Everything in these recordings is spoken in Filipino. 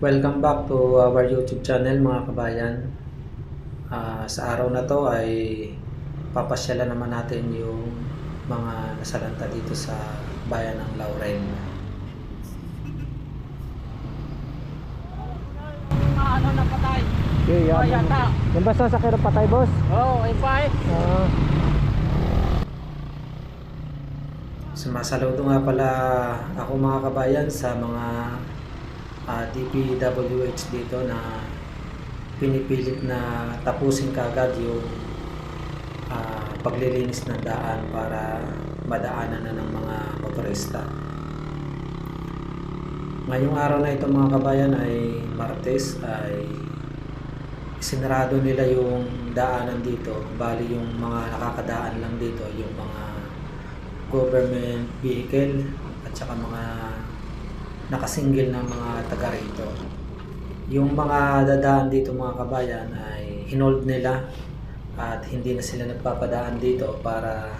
Welcome back to our YouTube channel mga kabayan. Ah, sa araw na to ay papasyalan naman natin yung mga nasalanta dito sa bayan ng Lauren. ano na patay. Okay, Oh, yan. yata. Yung basta sa kero patay, boss? Oo, oh, ipay. Ah, Sumasaludo nga pala ako mga kabayan sa mga ah, DPWH dito na pinipilit na tapusin kagad yung ah, paglilinis ng daan para madaanan na ng mga motorista. Ngayong araw na ito mga kabayan ay Martes ay sinarado nila yung daanan dito. Bali yung mga nakakadaan lang dito, yung mga government vehicle at saka mga nakasinggil na mga taga rito. Yung mga dadaan dito mga kabayan ay hinold nila at hindi na sila nagpapadaan dito para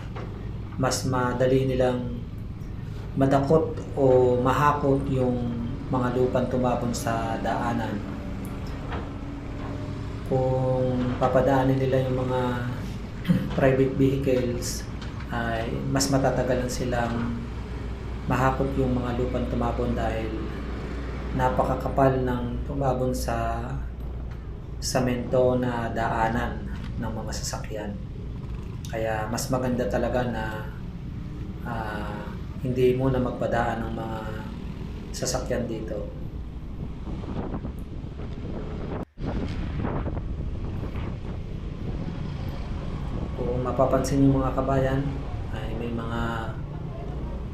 mas madali nilang madakot o mahakot yung mga lupang tumabon sa daanan. Kung papadaanin nila yung mga private vehicles ay mas matatagalan silang mahakot yung mga lupang tumabon dahil napakakapal ng tumabon sa samento na daanan ng mga sasakyan. Kaya mas maganda talaga na ah, hindi muna magpadaan ng mga sasakyan dito. Kung mapapansin niyo mga kabayan, ay may mga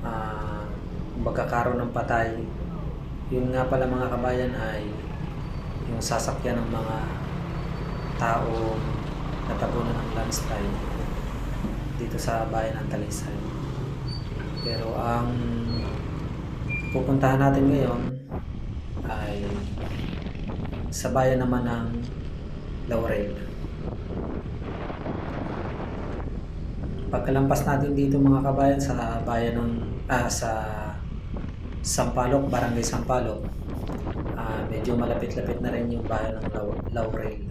ah, magkakaroon ng patay. Yun nga pala mga kabayan ay yung sasakyan ng mga tao natabunan ng landslide dito sa bayan ng Talisay. Pero ang pupuntahan natin ngayon ay sa bayan naman ng Laurel. Pagkalampas natin dito mga kabayan sa bayan ng ah, sa Sampaloc, Barangay Sampaloc, ah, medyo malapit-lapit na rin yung bayan ng Lau- Laurel.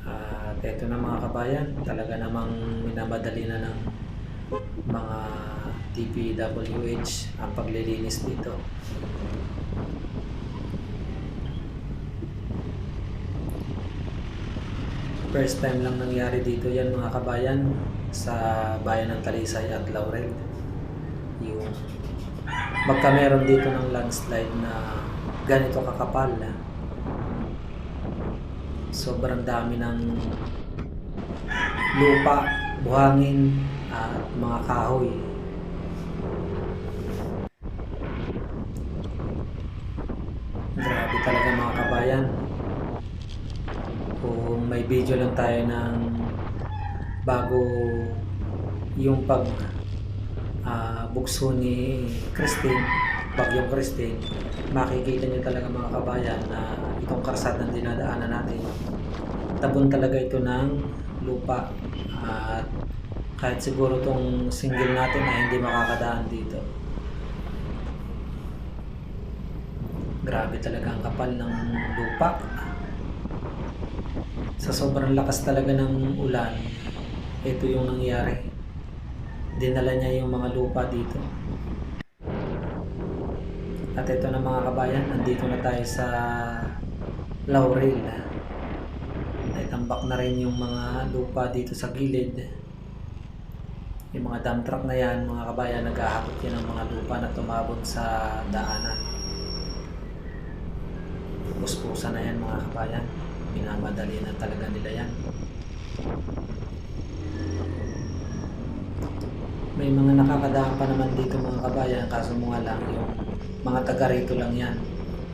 At eto na mga kabayan, talaga namang minamadali na ng mga DPWH ang paglilinis dito. First time lang nangyari dito yan mga kabayan sa bayan ng Talisay at Laurel. Yung magka meron dito ng landslide na ganito kakapal. Sobrang dami ng lupa, buhangin, at mga kahoy. Grabe talaga mga kabayan. Kung may video lang tayo ng bago yung pag ah, bugso ni Christine, bagyong Christine, makikita niyo talaga mga kabayan na itong karsadang dinadaanan natin, tabon talaga ito ng lupa at kahit siguro itong single natin ay hindi makakadaan dito. Grabe talaga ang kapal ng lupa. Sa sobrang lakas talaga ng ulan, ito yung nangyari. Dinala niya yung mga lupa dito. At ito na mga kabayan, nandito na tayo sa Laurel. Naitambak na rin yung mga lupa dito sa gilid. Yung mga dump truck na yan, mga kabayan, naghahakot yan ng mga lupa na tumabon sa daanan. Puspusa na yan mga kabayan. Minamadali na talaga nila yan. May mga nakakadaan pa naman dito mga kabayan, kaso mga lang yung mga taga rito lang yan.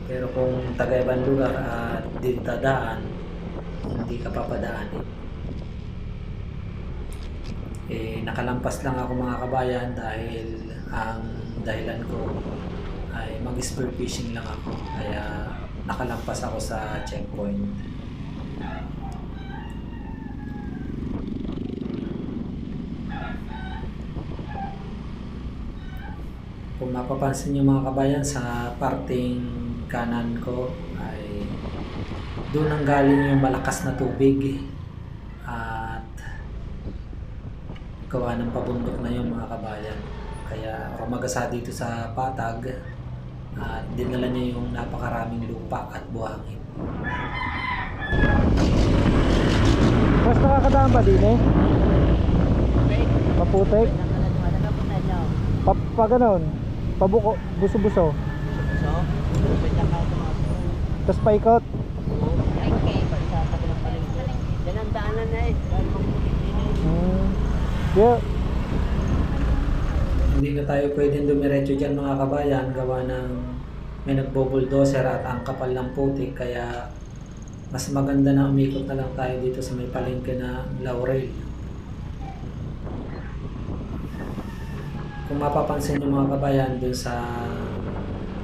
Pero kung taga ibang lugar at dito dadaan, hindi ka papadaanin. Eh, nakalampas lang ako mga kabayan dahil ang dahilan ko ay mag-spear fishing lang ako. Kaya nakalampas ako sa checkpoint. Kung mapapansin nyo mga kabayan sa parting kanan ko ay doon ang galing yung malakas na tubig at gawa ng pabundok na yung mga kabayan. Kaya rumagasa dito sa patag at dinala niya yung napakaraming lupa at buhangin. Mas nakakadaan ba din eh? Maputik? Pa, pa ganon? Pabuko, buso-buso. Tapos paikot. Na eh. Dahil mabuti din eh. Hmm. Yeah. Hindi na tayo pwedeng dumiretso dyan mga kabayan gawa ng may nagbo-bulldozer at ang kapal ng putik kaya mas maganda na umikot na lang tayo dito sa may palengke na Laurel. Kung mapapansin nyo mga kabayan dun sa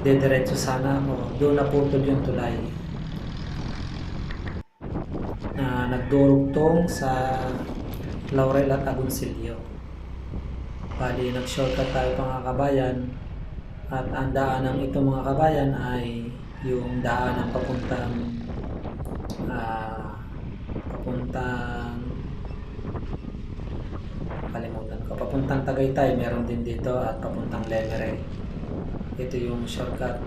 dediretso sana ako, doon naputol yung tulay na nagdurugtong sa Laurel at Agoncillo. Bali, nag-shortcut tayo mga kabayan at ang daanan ito mga kabayan ay yung daanan papuntang ah, papuntang kalimutan ko papuntang Tagaytay meron din dito at papuntang Lemere ito yung shortcut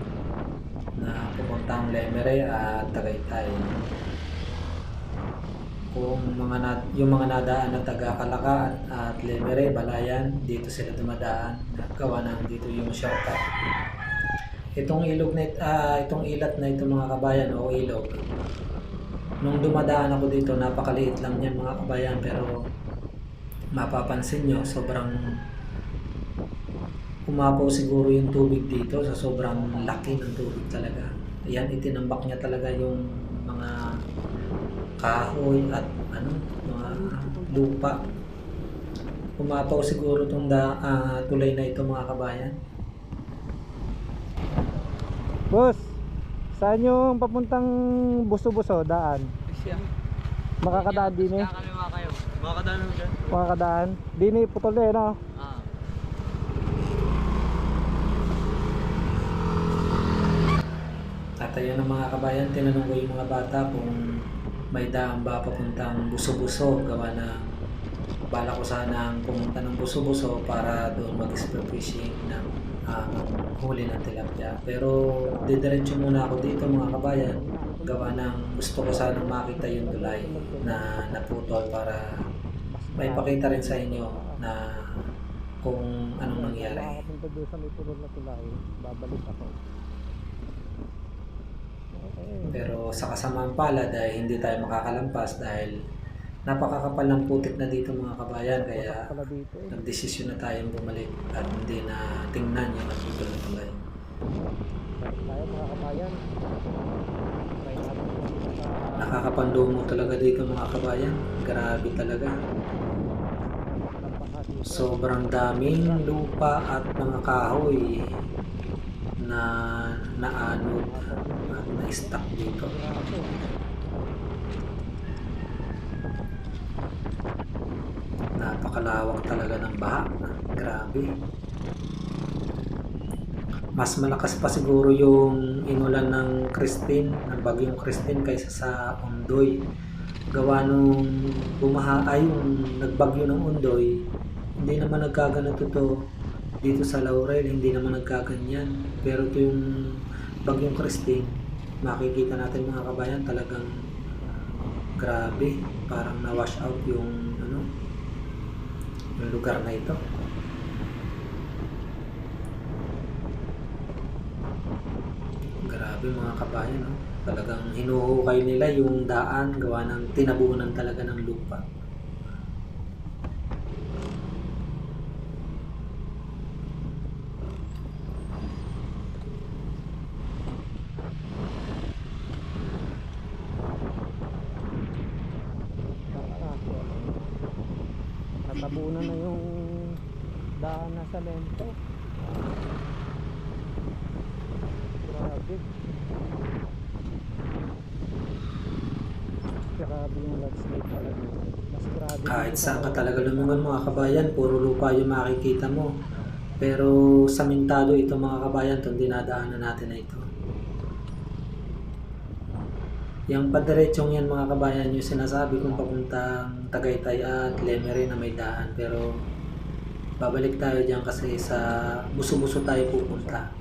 na papuntang Lemere at Tagaytay kung mga na, yung mga nadaan na taga Kalaka at, at Lemere, Balayan, dito sila dumadaan. Gawa ng dito yung shortcut. Itong ilog na ah, itong ilat na ito mga kabayan o ilog. Nung dumadaan ako dito, napakaliit lang yan mga kabayan pero mapapansin nyo, sobrang umapaw siguro yung tubig dito sa sobrang laki ng tubig talaga. Yan, itinambak niya talaga yung mga kahoy at ano, mga lupa. Umapaw siguro itong da, ah, tulay na ito mga kabayan. Boss, saan yung papuntang buso-buso daan? Makakadaan din eh. Makakadaan mo dyan? Makakadaan. Din eh, putol eh, no? Ah. At ayun ang mga kabayan, tinanong ko yung mga bata kung may daan ba papuntang buso-buso gawa na bala ko sanang pumunta ng buso-buso para doon mag-spear fishing ng ah, huli ng tilapia. Pero didiretso muna ako dito mga kabayan gawa ng gusto ko sanang makita yung tulay na naputol para may pakita rin sa inyo na kung anong nangyari. Doon sa may pulol na tulay, babalik ako. Pero sa kasamang palad ay hindi tayo makakalampas dahil napakakapal ng putik na dito mga kabayan kaya Pala eh. nagdesisyon na tayong bumalik at hindi na tingnan yung nagputol na tulay. Tayo mga kabayan. Nakakapanlumo talaga dito mga kabayan. Grabe talaga. Sobrang daming lupa at mga kahoy na naanod at na-stuck dito. Napakalawak talaga ng baha. Grabe. Mas malakas pa siguro yung inulan ng Christine, ng bagyong Christine kaysa sa Ondoy. Gawa nung bumaha ay yung nagbagyo ng Ondoy, hindi naman nagkaganito to dito sa Laurel, hindi naman nagkaganyan. Pero ito yung bagyong Christine, makikita natin mga kabayan talagang grabe, parang na-wash out yung ano, yung lugar na ito. Grabe mga kabayan, no? talagang hinuhukay nila yung daan gawa ng tinabunan talaga ng lupa. Natabunan na yung daan na sa lento. Grabe. Grabe yung landslide talaga. Mas grabe. Kahit saan sa- ka talaga lumingon mga kabayan, puro lupa yung makikita mo. Pero samintado ito mga kabayan, itong dinadaanan natin na ito. Yung padiretsyong yan mga kabayan, yung sinasabi kong papuntang Tagaytay at Lemery na may daan. Pero babalik tayo dyan kasi sa buso-buso tayo pupunta.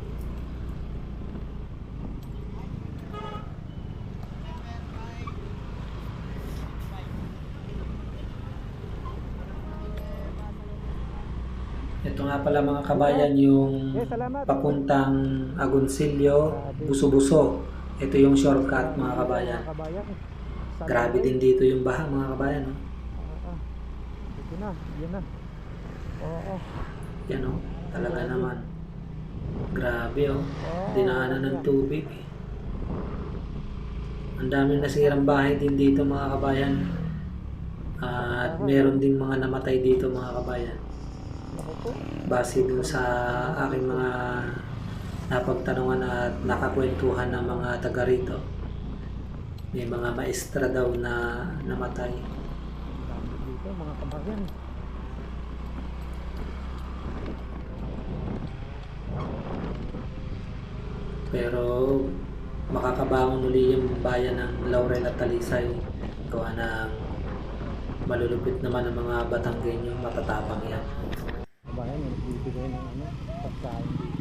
Ito nga pala mga kabayan yung papuntang Agoncillo, Buso-Buso. Ito yung shortcut mga kabayan. Sana Grabe din dito yung baha mga kabayan. No? Ito na, yun na. Oo. Yan o, talaga naman. Grabe oh. Oo. Dinaanan ng tubig. Ang daming nasirang bahay din dito mga kabayan. At meron din mga namatay dito mga kabayan. Base dun sa aking mga napagtanungan at nakakwentuhan ng mga taga rito. May mga maestra daw na namatay. Dito, mga kabayan. Pero makakabangon uli yung bayan ng Laurel at Talisay. Gawa ng malulupit naman ang mga Batanggenyo, matatapang yan. Yung nagbibigay ng ano, pagkain dito.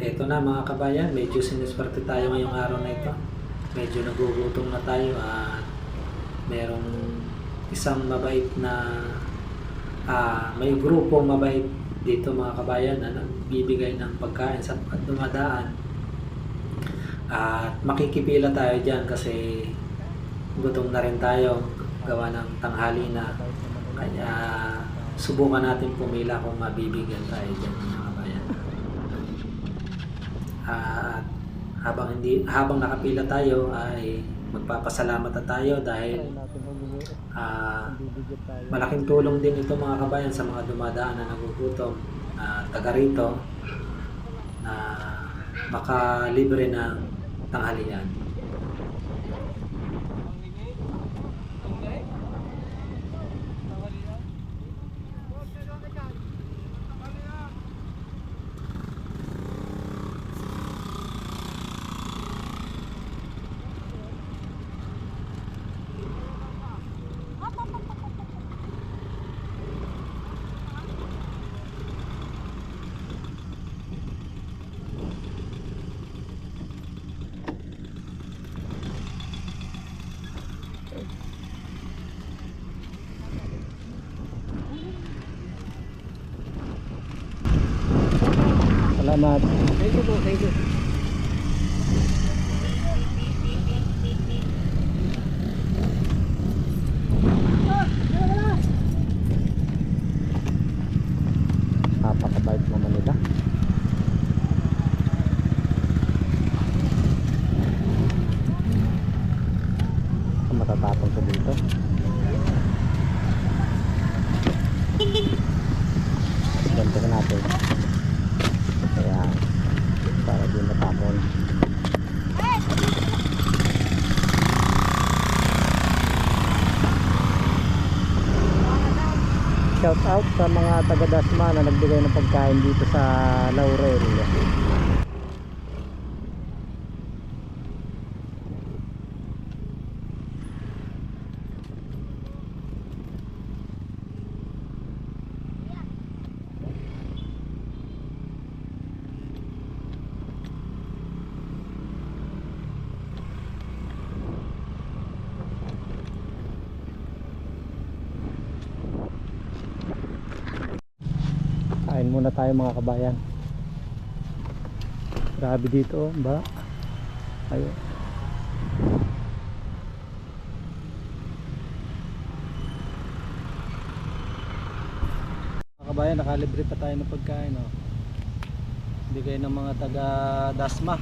Eto na mga kabayan, medyo siniswerte tayo ngayong araw na ito. Medyo nagugutom na tayo at merong isang mabait na ah, may grupo mabait dito mga kabayan na nagbibigay ng pagkain sa at dumadaan. At makikipila tayo dyan kasi gutom na rin tayo gawa ng tanghali na. Kaya subukan natin pumila kung mabibigyan tayo dyan. At habang hindi habang nakapila tayo ay magpapasalamat na tayo dahil ah, tayo. malaking tulong din ito mga kabayan sa mga dumadaan na nagugutom na taga rito na makalibre ng tanghalian. Salamat. Thank you thank you. Shout out sa mga taga Dasma na nagbigay ng pagkain dito sa Laurel. Muna tayo mga kabayan. Grabe dito, oh, ba? Ayun. Mga kabayan, nakalibre pa tayo ng pagkain, oh. Bigay ng mga taga Dasma.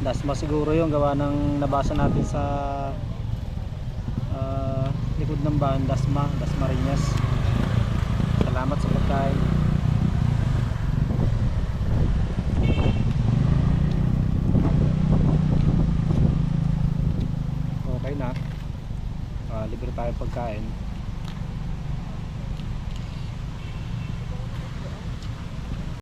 Dasma siguro yung gawa ng nabasa natin sa ah, likod ng bahan, Dasma, Dasmariñas. Salamat sa pagkain. Okay na. Ah, libre tayo pagkain.